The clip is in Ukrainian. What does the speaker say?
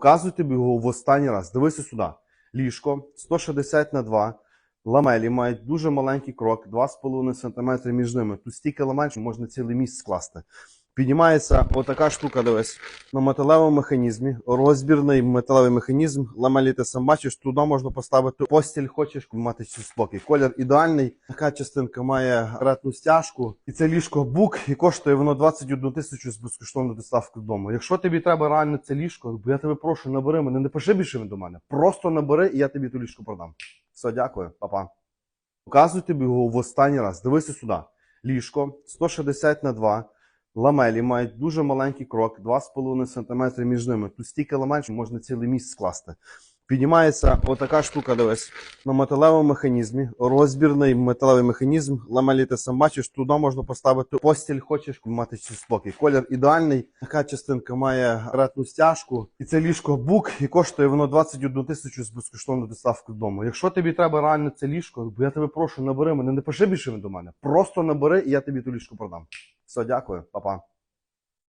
Показую тобі його в останній раз. Дивися сюди. Ліжко 160 на 2. Ламелі мають дуже маленький крок, 2,5 см між ними. Тут стільки ламель, що можна цілий місць скласти. Піднімається отака штука, дивись, на металевому механізмі, розбірний металевий механізм, ламелі ти сам бачиш, туди можна поставити постіль, хочеш мати чи спокій. Колір ідеальний. Така частинка має ретну стяжку, і це ліжко бук, і коштує воно 21 тисячу з безкоштовною доставкою додому. Якщо тобі треба реально це ліжко, бо я тебе прошу, набери мене, не пиши більше до мене. Просто набери, і я тобі ту ліжко продам. Все, дякую, па-па. Показую тобі його в останній раз. Дивися сюди. Ліжко 160 на 2. Ламелі мають дуже маленький крок, 2,5 см між ними. Тут стільки ламель, що можна цілий місць скласти. Піднімається отака штука, дивись, на металевому механізмі, розбірний металевий механізм, ламелі ти сам бачиш, туди можна поставити постіль, хочеш мати чи спокій. Колір ідеальний. Така частинка має ретну стяжку, і це ліжко бук, і коштує воно 21 тисячу з безкоштовною доставкою додому. Якщо тобі треба реально це ліжко, бо я тебе прошу, набери мене, не пиши більше до мене. Просто набери, і я тобі ту ліжко продам. Все, дякую, па-па.